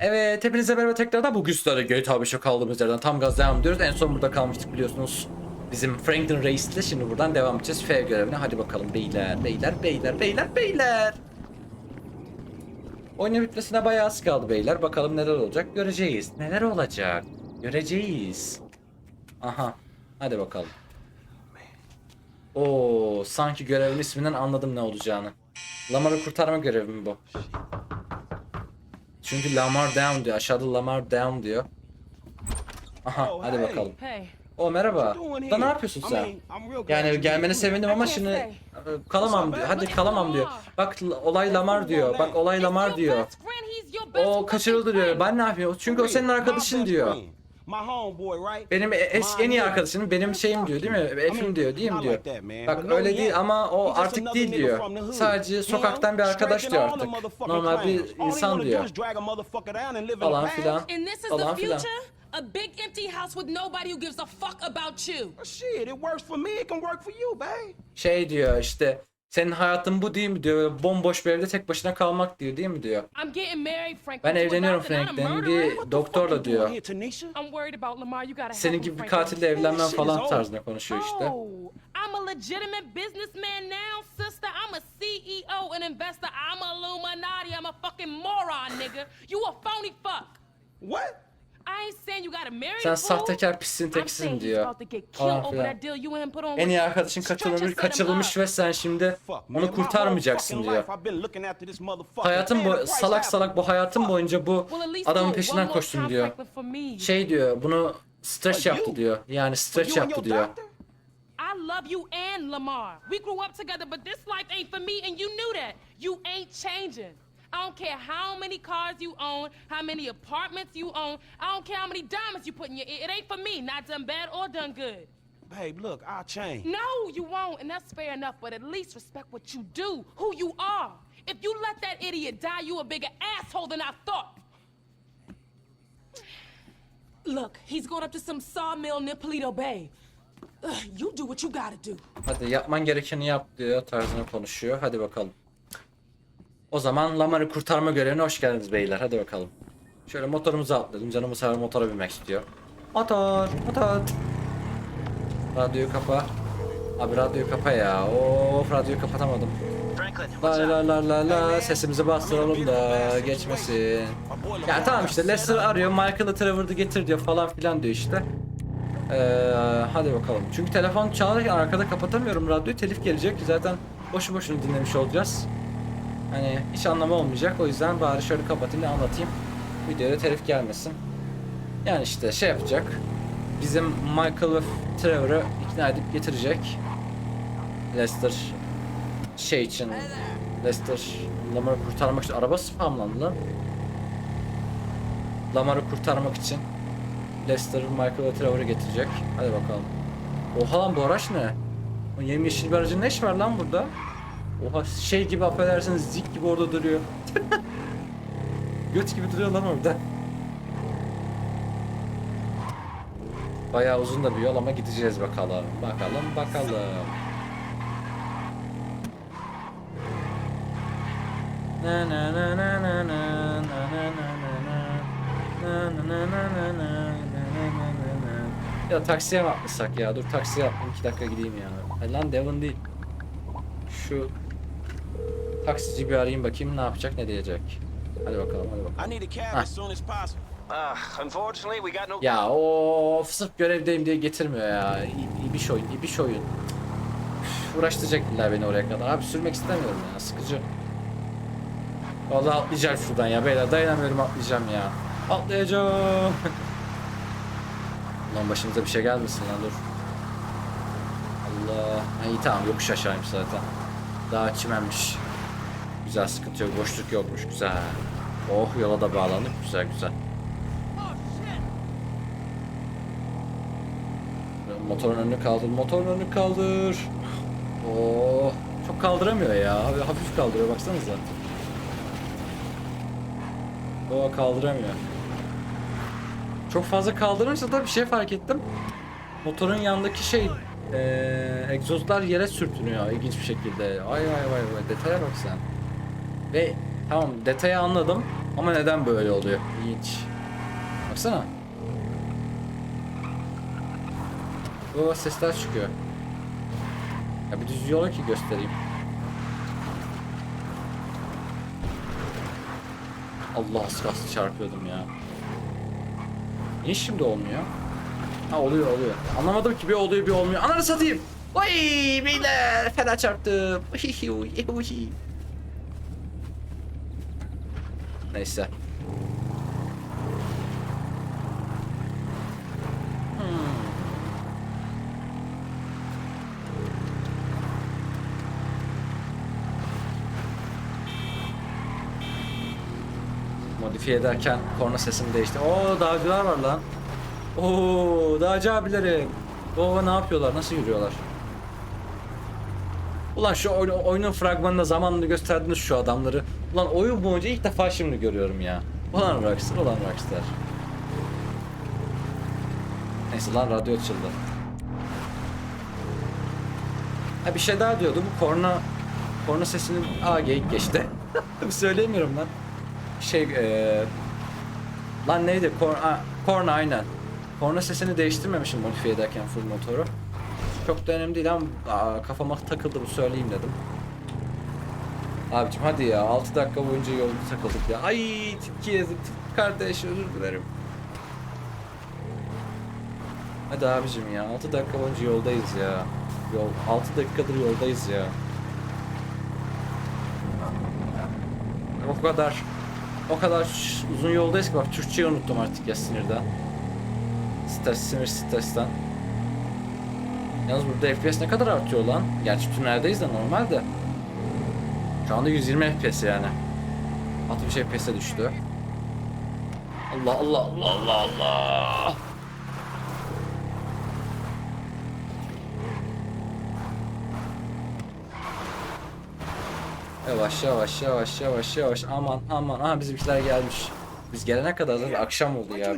Evet hepinize merhaba tekrardan bu güçlere GTA 5'e kaldığımız yerden tam gaz devam ediyoruz. En son burada kalmıştık biliyorsunuz. Bizim Franklin Reis'le şimdi buradan devam edeceğiz F görevine. Hadi bakalım beyler, beyler, beyler, beyler, beyler. Oyunun bitmesine bayağı az kaldı beyler. Bakalım neler olacak göreceğiz. Neler olacak göreceğiz. Aha hadi bakalım. Oo sanki görevin isminden anladım ne olacağını. Lamar'ı kurtarma görevi mi bu? Çünkü Lamar down diyor. Aşağıda Lamar down diyor. Aha Oh, hadi hey. bakalım. Hey, O merhaba. Da ne yapıyorsun sen? Yani gelmene sevindim ama şimdi e, kalamam diyor. Hadi kalamam diyor. Bak olay Lamar diyor. Bak olay Lamar diyor. O kaçırıldı diyor. Ben ne yapıyorum? Çünkü o senin arkadaşın diyor. Friend. My homeboy, right? Benim e- es- en iyi arkadaşım, benim şeyim diyor değil mi? Efim diyor değil mi diyor. Bak öyle değil ama o artık değil diyor. Sadece sokaktan bir arkadaş diyor artık. Normal bir insan diyor. Falan filan. And this is Falan the filan. future? A big empty house with nobody who gives a fuck about you. Shit, it works for me. It can work for you, babe. Şey diyor işte senin hayatın bu değil mi diyor. Böyle bomboş bir evde tek başına kalmak diyor değil mi diyor. Ben evleniyorum Frank'ten. Bir doktorla diyor. Senin gibi bir katille evlenmem falan tarzında konuşuyor işte. Oh, I'm a legitimate businessman now, sister. I'm a CEO and investor. I'm a Illuminati. I'm a fucking moron, nigga. You a phony fuck. What? Sen sahtekar pissin tekisin diyor. Falan filan. En iyi arkadaşın katılmış, kaçırılmış ve sen şimdi onu kurtarmayacaksın diyor. Hayatım bu salak salak bu hayatım boyunca bu adamın peşinden koştum diyor. Şey diyor bunu stretch yaptı diyor. Yani stretch yaptı diyor. I love you and Lamar. We grew up together, but this life ain't for me, and you knew that. You ain't changing. I don't care how many cars you own, how many apartments you own. I don't care how many diamonds you put in your ear. It ain't for me, not done bad or done good. Babe, look, I'll change. No, you won't, and that's fair enough, but at least respect what you do, who you are. If you let that idiot die, you a bigger asshole than I thought. Look, he's going up to some sawmill near Polito Bay. Ugh, you do what you gotta do. Hadi yapman gerekeni yap diyor tarzına konuşuyor. Hadi bakalım. O zaman Lamar'ı kurtarma görevine hoş geldiniz beyler. Hadi bakalım. Şöyle motorumuzu atladım. Canım bu sefer motora binmek istiyor. Motor, motor. Radyoyu kapa. Abi radyoyu kapa ya. Of radyoyu kapatamadım. La la la la la sesimizi bastıralım da geçmesin. Ya tamam işte Lester arıyor Michael'ı Trevor'ı getir diyor falan filan diyor işte. Ee, hadi bakalım. Çünkü telefon çalarken arkada kapatamıyorum radyoyu telif gelecek zaten boşu boşuna dinlemiş olacağız. Hani hiç anlamı olmayacak o yüzden bari şöyle kapatayım da anlatayım. Videoya telif gelmesin. Yani işte şey yapacak. Bizim Michael ve Trevor'ı ikna edip getirecek. Lester şey için Lester Lamar'ı kurtarmak için araba spamlandı lan. Lamar'ı kurtarmak için Lester, Michael ve Trevor'ı getirecek. Hadi bakalım. Oha lan bu araç ne? O yemyeşil bir aracın ne iş var lan burada? Oha şey gibi affedersiniz zik gibi orada duruyor. Göt gibi duruyor lan orada. Bayağı uzun da bir yol ama gideceğiz bakalım. Bakalım bakalım. Na na na na na na na na na na na na na na na na na na. Ya taksiye mi atlasak ya? Dur taksiye atlayayım 2 dakika gideyim ya. Lan Devon değil. Şu taksici bir arayayım bakayım ne yapacak ne diyecek. Hadi bakalım hadi bakalım. Ah. Ya of sırf görevdeyim diye getirmiyor ya. İbiş oyun, ibiş oyun. Üf, uğraştıracak illa beni oraya kadar. Abi sürmek istemiyorum ya, sıkıcı. Vallahi atlayacağım şuradan ya beyler dayanamıyorum atlayacağım ya. Atlayacağım. Lan başımıza bir şey gelmesin lan dur. Allah. Ha, iyi tamam yokuş aşağıymış zaten. Daha çimenmiş. Güzel sıkıntı yok boşluk yokmuş güzel. Oh yola da bağlandık güzel güzel. Motorun önünü kaldır, motorun önünü kaldır. Oo, çok kaldıramıyor ya. Abi hafif kaldırıyor baksanıza. Oo kaldıramıyor. Çok fazla kaldırınca da bir şey fark ettim. Motorun yanındaki şey eee egzozlar yere sürtünüyor ilginç bir şekilde. Ay vay vay vay detaya bak sen. Ve tamam detayı anladım. Ama neden böyle oluyor? İlginç. Baksana. Baba sesler çıkıyor. Ya bir düz yola ki göstereyim. Allah kalsın çarpıyordum ya. Niye şimdi olmuyor? Ha oluyor oluyor. Anlamadım ki bir oluyor bir olmuyor. Ananı satayım. Vay beyler fena çarptım. Neyse. Modifiye ederken korna sesim değişti. Oo dağcılar var lan. Oo dağcı abilerim. Oo ne yapıyorlar? Nasıl yürüyorlar? Ulan şu oyun, oyunun fragmanında zamanını gösterdiniz şu adamları. Ulan oyun boyunca ilk defa şimdi görüyorum ya. Ulan Rockstar, ulan Rockstar. Neyse lan radyo açıldı. Ha bir şey daha diyordu bu korna korna sesinin aa geyik geçti. Söyleyemiyorum lan. Şey eee lan neydi? Korna, korna aynen. Korna sesini değiştirmemişim modifiye ederken full motoru. Çok da önemli değil ama aa, kafama takıldı bu söyleyeyim dedim. Abicim hadi ya 6 dakika boyunca yolda takıldık ya. Ay yedim tip kardeş özür dilerim. Hadi abicim ya 6 dakika boyunca yoldayız ya. Yol 6 dakikadır yoldayız ya. O kadar o kadar uzun yoldayız ki bak Türkçeyi unuttum artık ya sinirden. Stres, sinir stresten. Yalnız burada FPS ne kadar artıyor lan? Gerçi tüneldeyiz de normal de. Şu anda 120 FPS yani. 60 FPS'e düştü. Allah Allah Allah Allah Allah. Yavaş yavaş yavaş yavaş yavaş aman aman aha bizimkiler gelmiş. Biz gelene kadar zaten akşam oldu ya.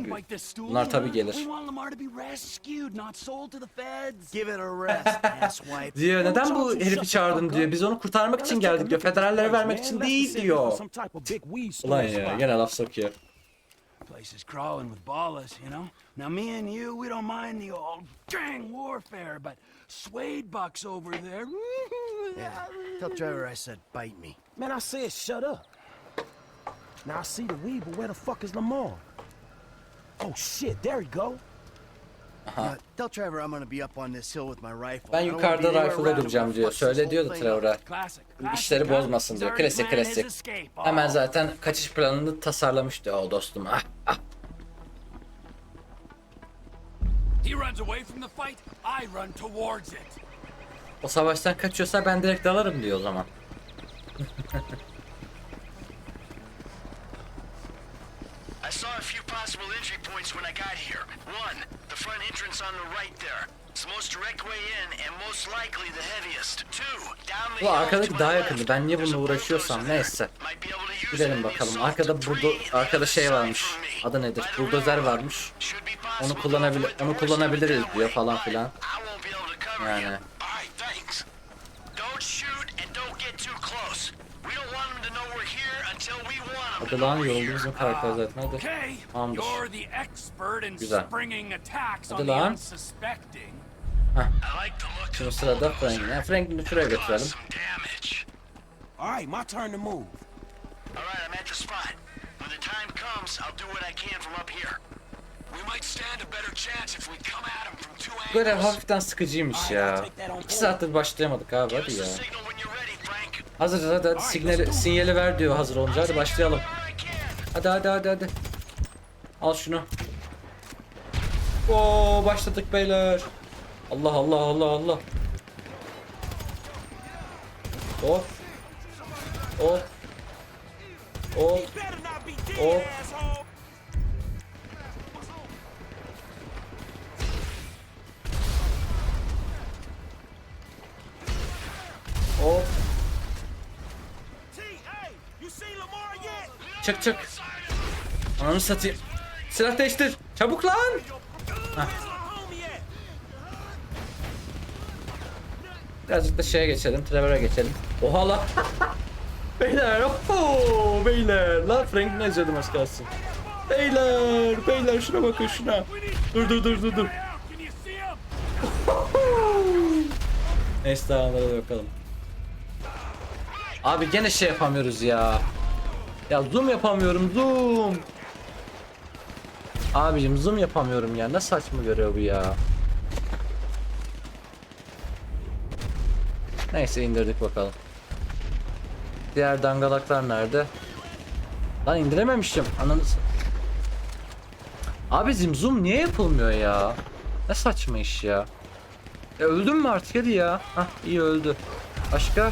Bunlar tabi gelir. We want Lamar to be rescued, not sold to the feds. Give it a rest, asswipe. Diyor neden bu herifi çağırdın diyor. Biz onu kurtarmak için geldik diyor. Federallere vermek için değil diyor. Ulan ya gene laf sokuyor. Place is crawling with ballers, you know? Now, me and you, we don't mind the old gang warfare, but Suede Buck's over there. Tell Trevor I said bite me. Man, I said shut up. Now I see the weed, but where the fuck is Lamar? Oh shit, there he go. Uh, tell Trevor I'm gonna be up on this hill with my rifle. Ben yukarıda him duracağım diyor. Söyle diyordu. Trevor'a. İşleri bozmasın diyor. Klasik klasik. Hemen Oh. zaten kaçış planını tasarlamıştı o dostum. Ah, ah. He runs away from the fight, I run towards it. O savaştan kaçıyorsa ben direkt dalarım diyor o zaman. I saw a few possible entry points when I got here. One, the front entrance on the right there. It's the most direct way in and most likely the heaviest. Two, down the Bu arkadaki daha yakındı. Ben niye bununla uğraşıyorsam neyse. Gidelim bakalım. Arkada the arkada şey varmış. Adı nedir? Buldozer varmış. Onu kullanabilir onu kullanabiliriz diyor falan filan. Yani. Yoruldu here. bizim karakter zaten hadi. Tamamdır. Güzel. Hadi lan. look Şimdi sırada bulldozer. Franklin'e. Franklin'i şuraya Cause götürelim. some damage. All right, my turn to move. Alright, I'm at the spot. When the time comes, I'll do what I can from up here. We might stand a better chance if we come at them from two angles. Görev hafiften sıkıcıymış ya. İki saattir başlayamadık abi hadi ya. a signal when you're ready, Frank. Hazırız hadi hadi sinyali, sinyali ver diyor hazır olunca hadi başlayalım. Hadi hadi hadi hadi. Al şunu. Oo başladık beyler. Allah Allah Allah Allah. Of. Of. Of. Of. Yet? Çık çık. Ananı satayım. Silah değiştir. Çabuk lan. At? Birazcık da şeye geçelim. Trevor'a geçelim. Oha lan. Beyler, oho, beyler. Lan Frank ne izledim az kalsın. Beyler, beyler şuna bakın şuna. Dur dur dur dur dur. Neyse tamam hadi bakalım. Abi gene şey yapamıyoruz ya. Ya zoom yapamıyorum zoom. Abicim zoom yapamıyorum ya. Ne saçma görev bu ya. Neyse indirdik bakalım. Diğer dangalaklar nerede? Lan indirememiştim. Ananı Abicim zoom niye yapılmıyor ya? Ne saçma iş ya. E öldün mü artık hadi ya. Hah iyi öldü. Başka?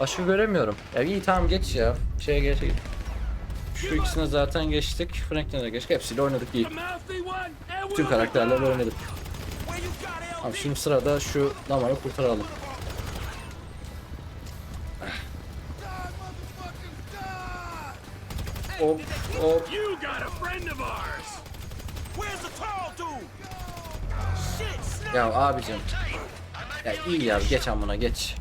Başka göremiyorum. Ya iyi tamam geç ya. Şeye geç. Şu ikisine zaten geçtik. Franklin'e de geçtik. Hepsiyle oynadık iyi. We'll karakterlerle oynadık. Tamam şimdi sırada şu damarı kurtaralım. Hop hop. Ya abicim. Ya iyi ya geç amına geç.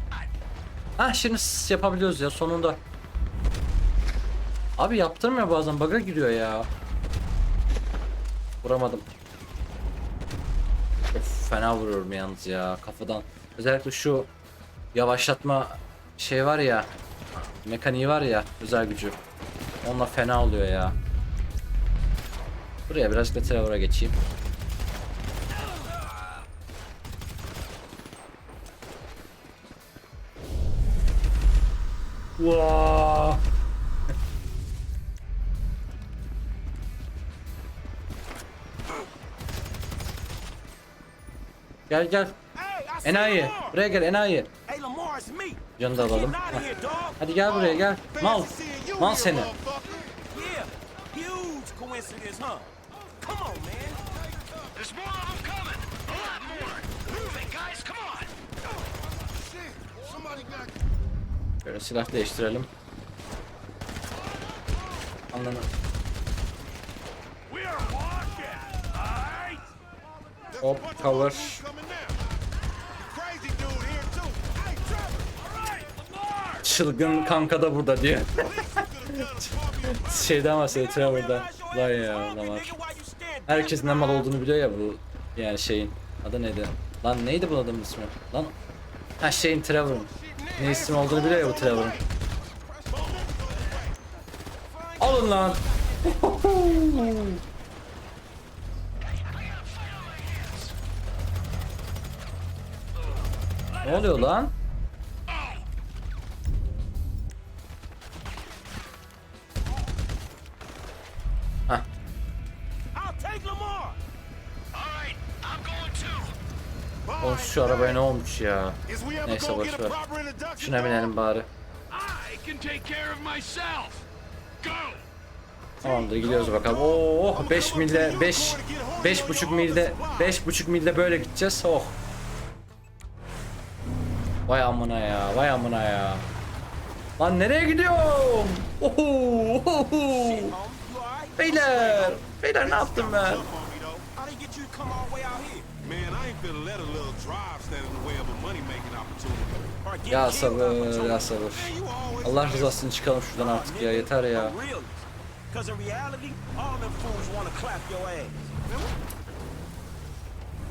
Ha şimdi yapabiliyoruz ya sonunda. Abi yaptırmıyor bazen bug'a giriyor ya. Vuramadım. Of fena vuruyorum yalnız ya kafadan. Özellikle şu yavaşlatma şey var ya. Mekaniği var ya özel gücü. Onunla fena oluyor ya. Buraya birazcık da Trevor'a geçeyim. Vaa. Gel gel. Enayi. Buraya gel enayi. Canı da alalım. Dog. Hadi gel buraya gel. Mal. Mal seni. Yeah, huge coincidence, huh? Come on, man. There's more of them coming. A lot more. Move it, guys. Come on. Böyle silah değiştirelim. Anlamı. We are walking. All right. Hop cover. Çılgın kanka da burada diyor. Şeyden bahsediyor Trevor'da. Lan ya Lamar. Herkes ne mal olduğunu biliyor ya bu yani şeyin. Adı neydi? Lan neydi bu adamın ismi? Lan ha şeyin Trevor'ın. Ne ismi olduğunu biliyor ya bu Trevor'ın. Alın lan. Ne oluyor lan? Hah. I'll take Lamar. All right, I'm going too. Oğlum şu arabaya ne olmuş ya? Neyse boş ver. Şuna binelim bari. I can take care of myself. Go. Tamamdır gidiyoruz bakalım. Oo 5 milde 5 beş buçuk milde beş buçuk milde böyle gideceğiz. Oh. Vay amına ya, vay amına ya. Lan nereye gidiyorum? Oho, oho. Beyler, beyler ne yaptım ben? Ya sabır, ya sabır. Allah rızası için çıkalım şuradan artık ya yeter ya.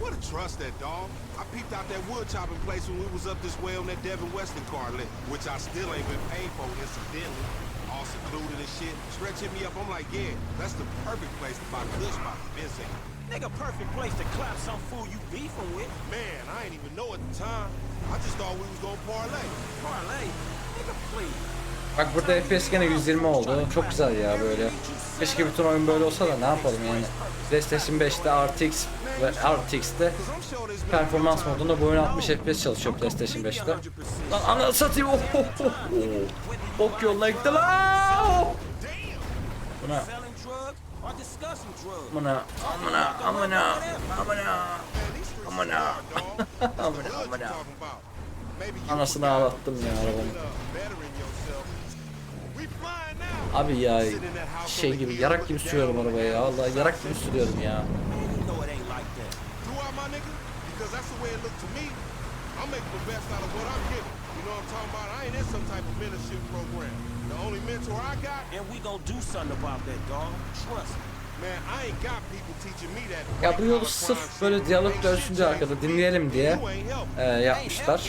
What a trust that dog. I peeped out that wood chopping place when we was up this way on that Devin Weston car lit, which I still ain't been paid for incidentally. All secluded and shit. Stretch hit me up, I'm like, yeah, that's the perfect place to buy good spot for Vincent. Nigga, perfect place to clap some fool you beefing with. Man, I ain't even know at the time. I just thought we was gonna parlay. Parlay. Nigga, please. Bak burada FPS gene 120 oldu. Çok güzel ya böyle. Keşke bütün oyun böyle olsa da ne yapalım yani. PlayStation 5'te RTX ve RTX'te performans modunda bu oyun 60 FPS çalışıyor PlayStation 5'te. Lan ananı satayım. Oh, oh, oh, oh. Bok yoluna gitti lan. Buna amına amına amına amına amına amına amına anasını ağlattım ya now. Abi ya şey gibi yarak gibi sürüyorum arabayı ya. Allah yarak gibi sürüyorum ya. Man, you know it ain't like that. Do I, my nigga? Because that's the way it looked to me. I'm making the best out of what I'm getting. You know what I'm talking about? I ain't in some type of mentorship program. The only mentor I got, And we gonna do something about that, dog. Trust me. man, I ain't got people teaching me that. Ya bu yolu sırf böyle diyalog Ain't dönsün shit diye changed. arkada dinleyelim diye e, yapmışlar.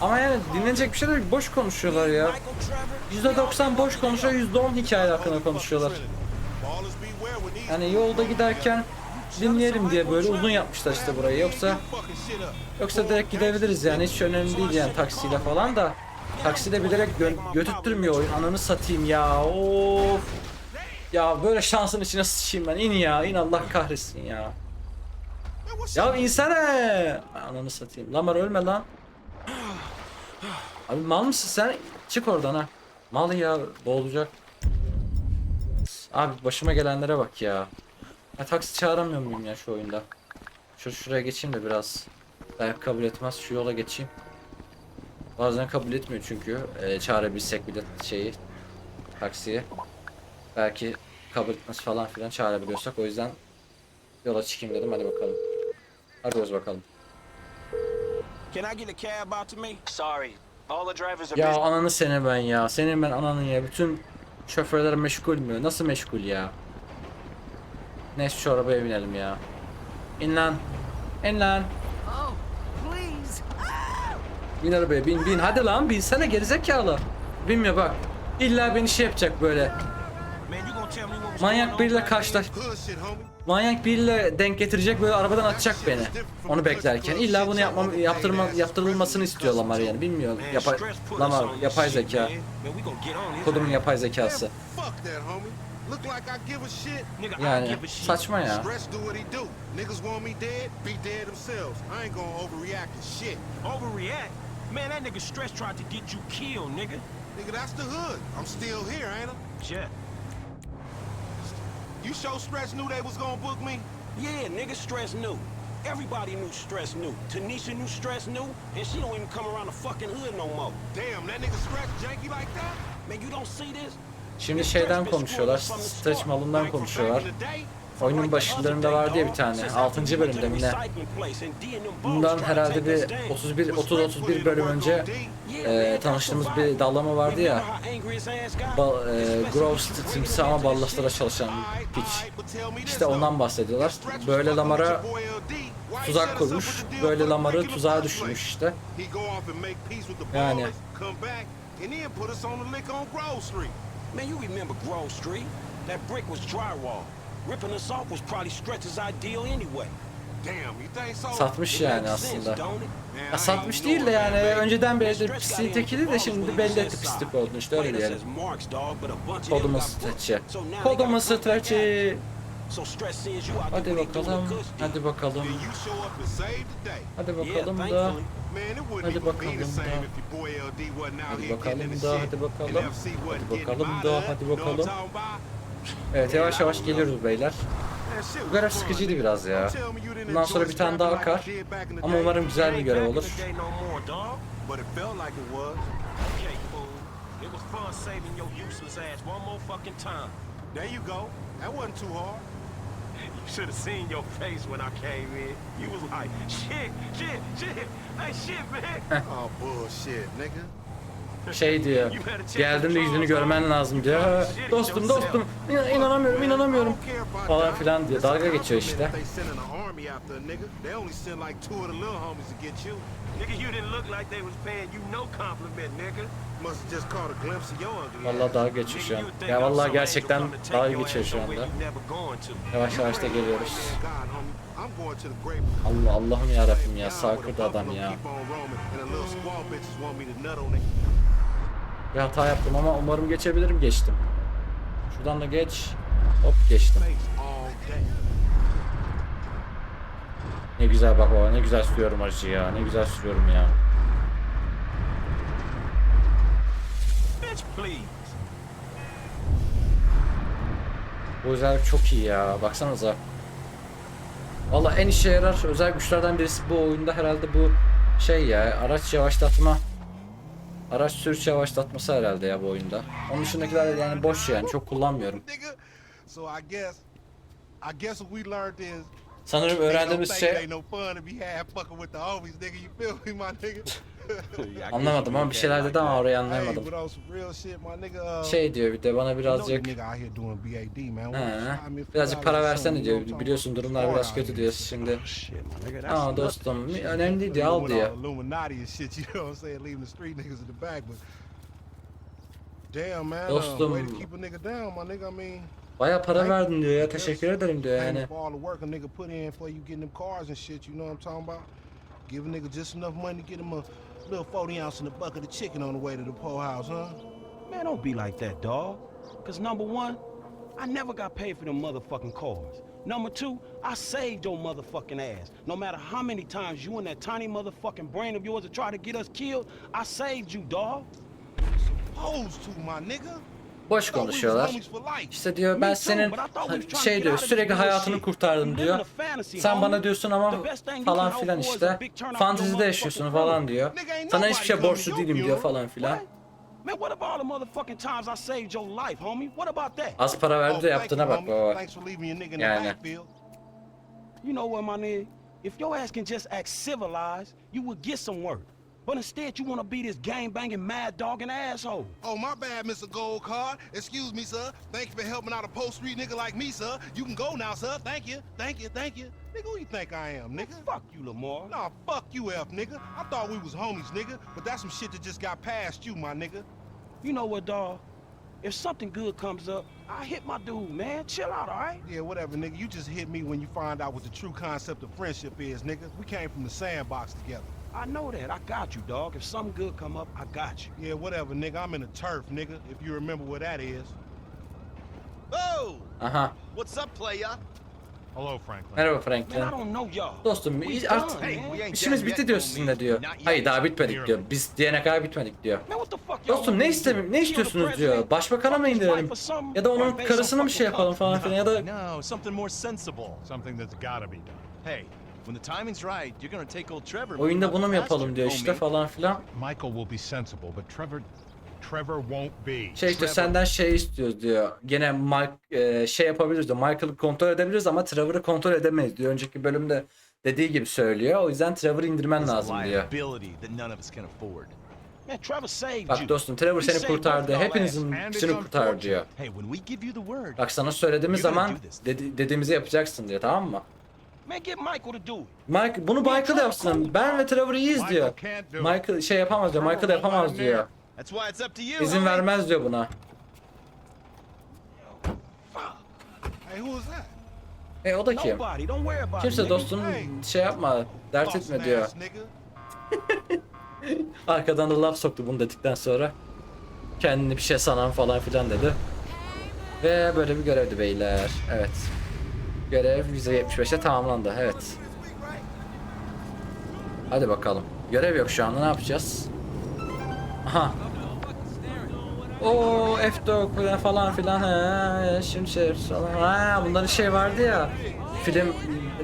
Ama yani dinlenecek bir şey değil. Boş konuşuyorlar ya. Michael Trevor. %90 boş konuşuyor, %10 hikaye hakkında konuşuyorlar. Yani yolda giderken dinleyelim diye böyle uzun yapmışlar işte burayı. Yoksa yoksa direkt gidebiliriz yani hiç önemli değil yani taksiyle falan da. Takside bilerek gö- götürtmüyor oyun. Ananı satayım ya. Of. Ya böyle şansın içine sıçayım ben. İn ya. in Allah kahretsin ya. Ya insene. Ananı satayım. Lamar ölme lan. Abi mal mısın sen? Çık oradan ha. Mal ya boğulacak. Abi başıma gelenlere bak ya. Ya taksi çağıramıyor muyum ya şu oyunda? Şu şuraya geçeyim de biraz. Belki kabul etmez. Şu yola geçeyim. Bazen kabul etmiyor çünkü. Ee, çağırabilsek bile şeyi taksiye. Belki kabul etmez falan filan çağırabiliyorsak o yüzden yola çıkayım dedim hadi bakalım. Arıyoruz bakalım. Can I get a cab out to me? Sorry. All the drivers are Ya ananı seni ben ya. Senin ben ananı ya. Bütün şoförler meşgul mü? Nasıl meşgul ya? Neyse şu arabaya binelim ya. İn lan. İn lan. Bin arabaya bin bin. Hadi lan binsene gerizekalı. Binmiyor bak. İlla beni şey yapacak böyle. Manyak biriyle karşılaş. Manyak biriyle denk getirecek böyle arabadan atacak beni. Onu beklerken. İlla bunu yapmam, yaptırma, yaptırılmasını istiyor Lamar yani. Bilmiyorum. Man, Yapay, Lamar yapay zeka. Kodumun yapay zekası. Fuck that, homie. Look like I give a shit. Nigga, I give a shit. saçma ya. Stretch do what he do. Niggas want me dead, be dead themselves. I ain't gonna overreact to shit. Overreact? Man, that nigga Stress tried to get you killed, nigga. Nigga, that's the hood. I'm still here, ain't I? Yeah. You sure Stress knew they was gonna book me? Yeah, nigga Stress knew. Everybody knew Stress knew. Tanisha knew Stress knew, and she don't even come around the fucking hood no more. Damn, that nigga Stress janky like that? Man, you don't see this? Şimdi şeyden konuşuyorlar. Stretch malından konuşuyorlar. Oyunun başlarında vardı ya bir tane. 6. bölümde mi? Bundan herhalde bir 31 30 31 bölüm önce e, tanıştığımız bir dallama vardı ya. Ba, e, Grove Street timsah ama ballaslara çalışan piç. İşte ondan bahsediyorlar. Böyle Lamar'a tuzak kurmuş. Böyle Lamar'ı tuzağa düşürmüş işte. Yani. Man, you remember Grove Street? That brick was drywall. Ripping us off was probably Stretch's ideal anyway. Damn, you think so? Satmış It yani aslında. Ya satmış değil de yani önceden beri de pisliğin de şimdi belli etti pislik olduğunu işte öyle diyelim. as marks, dog, but Hadi bakalım. Hadi bakalım. Then you show up and save the day. Hadi Yeah, bakalım da. thankfully. Man, it wouldn't Hadi bakalım the same da. if your boy LD wasn't out Hadi bakalım da, hadi bakalım. Hadi bakalım da, hadi bakalım. Evet yavaş yavaş geliyoruz beyler. Bu görev sıkıcıydı biraz ya. Bundan sonra bir tane daha akar. Ama umarım güzel bir görev olur. There you go. That wasn't too hard. Should have seen your face when I came in. You was like, shit, shit, shit. Hey, shit, man. oh, bullshit, nigga. Şey diyor. Geldiğinde yüzünü görmen lazım diyor. "Ha, Dostum dostum inan- inanamıyorum inanamıyorum. Falan filan diyor. Dalga geçiyor işte. Vallahi you think Ya I'm vallahi gerçekten dalga your geçiyor şu anda. Yavaş yavaş da geliyoruz. Allah Allah'ım ya Rabbim ya Beyond sağ where the kırdı adam ya. Bir hata yaptım ama umarım geçebilirim. Geçtim. Şuradan da geç. Hop geçtim. Ne güzel bak baba ne güzel sürüyorum acı ya. Ne güzel sürüyorum ya. Bitch, please. Bu özellik çok iyi ya. Baksanıza. Valla en işe yarar özel güçlerden birisi bu oyunda herhalde bu şey ya araç yavaşlatma araç sürüş yavaşlatması herhalde ya bu oyunda. Onun dışındakiler yani boş yani çok kullanmıyorum. Sanırım öğrendiğimiz şey Anlamadım ama bir şeyler dedi ama orayı anlayamadım. Şey diyor bir de bana birazcık he, birazcık para versene diyor. Biliyorsun durumlar biraz kötü diyor şimdi. Aa dostum önemli değil diyor. al diyor. Dostum Baya para verdin diyor ya. teşekkür ederim diyor yani. Give nigga just enough money to get him a little 40 ounce and a bucket of chicken on the way to the poorhouse, huh? Man, don't be like that, dog. Cause number one, I never got paid for them motherfucking cars. Number two, I saved your motherfucking ass. No matter how many times you and that tiny motherfucking brain of yours have tried to get us killed, I saved you, dog. Supposed to, my nigga. boş konuşuyorlar. İşte diyor ben senin hani şey diyor sürekli hayatını kurtardım diyor. Sen bana diyorsun ama falan filan işte. Fantezide yaşıyorsun falan diyor. Sana hiçbir şey borçlu değilim diyor falan filan. Az para verdi de yaptığına bak baba. Yani. You know what my nigga? If your ass can just act civilized, you would get some work. But instead, you want to be this gang banging, mad dogging asshole. Oh, my bad, Mr. Gold Card. Excuse me, sir. Thank you for helping out a post street nigga like me, sir. You can go now, sir. Thank you. Thank you. Thank you. Nigga, who you think I am, nigga? Fuck you, Lamar. Nah, fuck you, F, nigga. I thought we was homies, nigga. But that's some shit that just got past you, my nigga. You know what, dog? If something good comes up, I hit my dude, man. Chill out, all right? Yeah, whatever, nigga. You just hit me when you find out what the true concept of friendship is, nigga. We came from the sandbox together. I know that. I got you, dog. If something good come up, I got you. Yeah, whatever, nigga. I'm in the turf, nigga, if you remember where that is. Oh! Aha. What's up, playa? Hello, Franklin. Merhaba Man, Franklin. I don't know y'all. Dostum We done, artık Hey, man. we ain't işimiz done bitti diyor homie. sizinle diyor. Not yet. Hayır daha bitmedik diyor. Biz diyene kadar bitmedik diyor. Man, what the fuck y'all Dostum want ne me to istem do? ne Kill the istiyorsunuz diyor. president? Başbakanı mı Fuck his indirelim? wife or something? Ya da Or onun invade karısını some mı şey fucking yapalım falan filan ya da No, something more sensible. Something that's gotta be done. Hey, Oyunda bunu mu yapalım diyor işte falan filan. Michael will be sensible, but Trevor Trevor won't be. Şey işte senden şey istiyoruz diyor. Gene Mike e, şey yapabiliriz diyor. Michael'ı kontrol edebiliriz ama Trevor'ı kontrol edemeyiz diyor. Önceki bölümde dediği gibi söylüyor. O yüzden Trevor'ı indirmen lazım diyor. Bak dostum Trevor seni kurtardı. Hepinizin içini kurtar diyor. Bak sana söylediğimiz zaman dedi, dediğimizi yapacaksın diyor tamam mı? Man, get Michael to do it. Mike bunu Michael yapsın. Ben ve Trevor iyiyiz diyor. Michael şey yapamaz diyor. Michael yapamaz diyor. that's why it's up to you. İzin vermez diyor buna. Hey, who is that? E o da kim? Kimse dostum şey yapma. Dert etme diyor. Arkadan da laf soktu bunu dedikten sonra. Kendini bir şey sanan falan filan dedi. Ve böyle bir görevdi beyler. Evet. Görev %75'e tamamlandı. Evet. Hadi bakalım. Görev yok şu anda. Ne yapacağız? Aha. O F4 falan filan. He, şimdi şey falan. Ha, bunların şey vardı ya. Film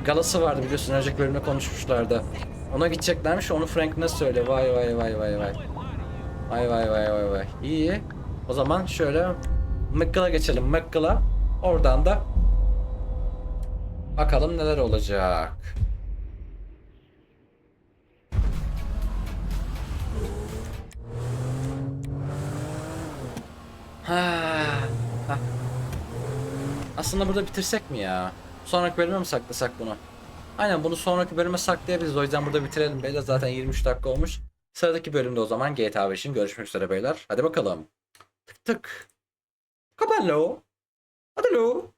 galası vardı biliyorsun. Önceki bölümde konuşmuşlardı. Ona gideceklermiş. Onu Frank ne söyle? Vay vay vay vay vay. Vay vay vay vay vay. İyi. O zaman şöyle McGill'a geçelim. McGill'a. Oradan da bakalım neler olacak Ha. ha. Aslında burada bitirsek mi ya? Sonraki bölüme mi saklasak bunu? Aynen bunu sonraki bölüme saklayabiliriz. O yüzden burada bitirelim beyler. Zaten 23 dakika olmuş. Sıradaki bölümde o zaman GTA 5'in görüşmek üzere beyler. Hadi bakalım. Tık tık. Kapan lo. Hadi lo.